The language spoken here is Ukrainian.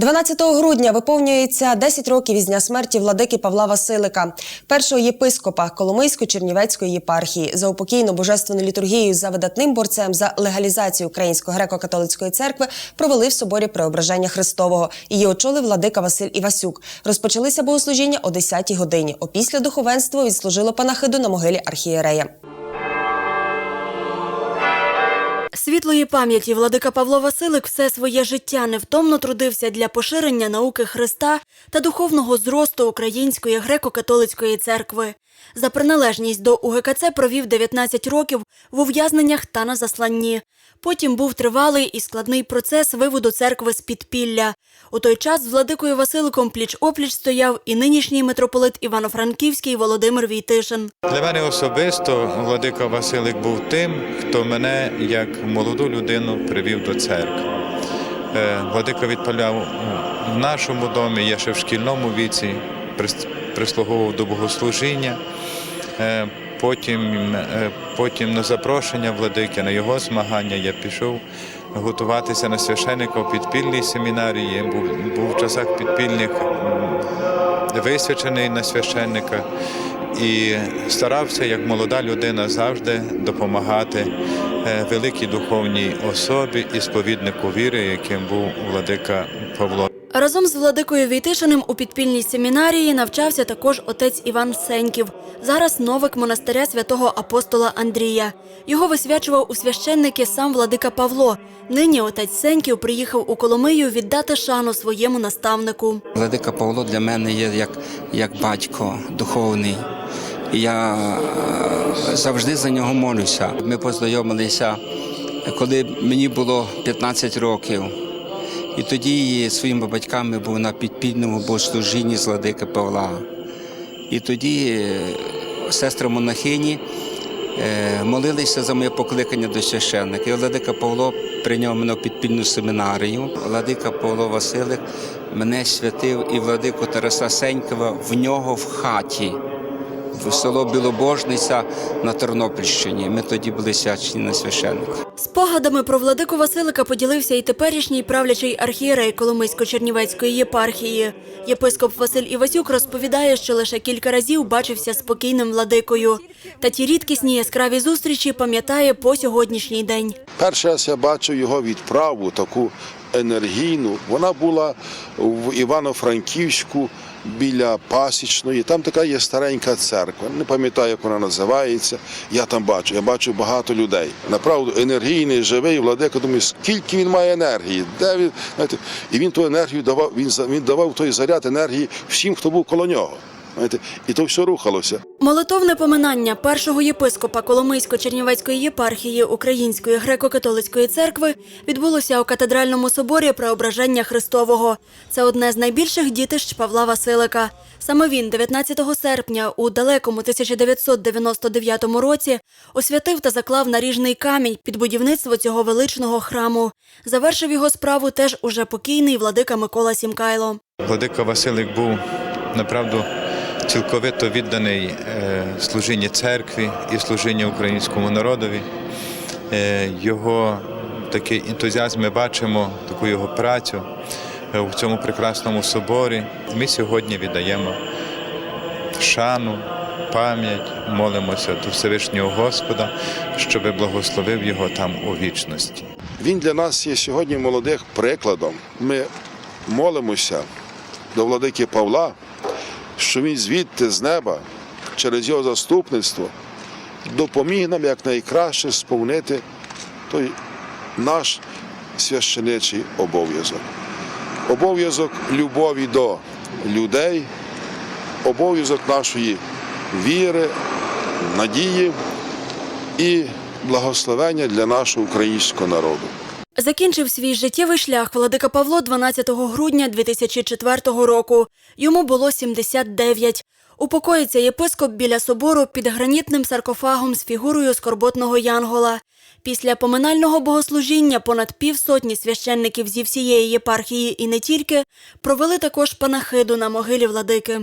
12 грудня виповнюється 10 років із дня смерті владики Павла Василика, першого єпископа Коломийсько-Чернівецької єпархії, за упокійну божественну літургію за видатним борцем за легалізацію Української греко-католицької церкви провели в соборі Преображення Христового. Її очолив владика Василь Івасюк. Розпочалися богослужіння о 10 годині. Опісля духовенство відслужило панахиду на могилі архієрея. Світлої пам'яті владика Павло Василик все своє життя невтомно трудився для поширення науки Христа та духовного зросту Української греко-католицької церкви. За приналежність до УГКЦ провів 19 років в ув'язненнях та на засланні. Потім був тривалий і складний процес виводу церкви з підпілля. У той час з владикою Василиком пліч-опліч стояв і нинішній митрополит Івано-Франківський Володимир Війтишин. Для мене особисто владика Василик був тим, хто мене як молоду людину привів до церкви. Е, Владика відпаляв в нашому домі, я ще в шкільному віці, прислуговував до богослужіння. Е, Потім, е, потім на запрошення владики, на його змагання я пішов готуватися на священника в підпільній семінарії. Був, був в часах підпільних висвячений на священника і старався, як молода людина, завжди допомагати е, великій духовній особі і сповіднику віри, яким був владика Павло. Разом з владикою Війтишиним у підпільній семінарії навчався також отець Іван Сеньків, зараз новик монастиря святого апостола Андрія. Його висвячував у священники сам владика Павло. Нині отець Сеньків приїхав у Коломию віддати шану своєму наставнику. Владика Павло для мене є як, як батько духовний. Я е, завжди за нього молюся. Ми познайомилися, коли мені було 15 років. І тоді своїми батьками був на підпільному богослужінні з владики Павла. І тоді е, сестри монахині е, молилися за моє покликання до священника. І владика Павло прийняв мене в підпільну семінарію. Владика Павло Василик мене святив і владику Тараса Сенькова в нього в хаті. В село Білобожниця на Тернопільщині. Ми тоді були свячені на священника. Спогадами про владику Василика поділився і теперішній правлячий архієрей Коломийсько-Чернівецької єпархії. Єпископ Василь Івасюк розповідає, що лише кілька разів бачився з покійним владикою. Та ті рідкісні яскраві зустрічі пам'ятає по сьогоднішній день. Перший раз я бачив його відправу таку енергійну. Вона була в Івано-Франківську біля Пасічної. Там така є старенька церква. Не пам'ятаю, як вона називається. Я там бачу. Я бачу багато людей. Направду енергійний, живий владика. Думаю, скільки він має енергії. Де він знаєте, і він ту енергію давав. Він він давав той заряд енергії всім, хто був коло нього. Знаєте, і то все рухалося. Молитовне поминання першого єпископа Коломийсько-Чернівецької єпархії Української греко-католицької церкви відбулося у катедральному соборі Преображення Христового. Це одне з найбільших дітищ Павла Василика. Саме він 19 серпня у далекому 1999 році освятив та заклав наріжний камінь під будівництво цього величного храму. Завершив його справу теж уже покійний владика Микола Сімкайло. Владика Василик був направду цілковито відданий е, служінні церкві і служінню українському народові. Е, Його такий ентузіазм ми бачимо, таку його працю е, в цьому прекрасному соборі. Ми сьогодні віддаємо шану, пам'ять, молимося до Всевишнього Господа, щоб благословив його там у вічності. Він для нас є сьогодні молодих прикладом. Ми молимося до владики Павла, що він звідти з неба, через його заступництво, допоміг нам якнайкраще сповнити той наш священичий обов'язок. Обов'язок любові до людей, обов'язок нашої віри, надії і благословення для нашого українського народу. Закінчив свій життєвий шлях владика Павло 12 грудня 2004 року. Йому було 79. Упокоїться єпископ біля собору під гранітним саркофагом з фігурою скорботного янгола. Після поминального богослужіння понад півсотні священників зі всієї єпархії і не тільки провели також панахиду на могилі владики.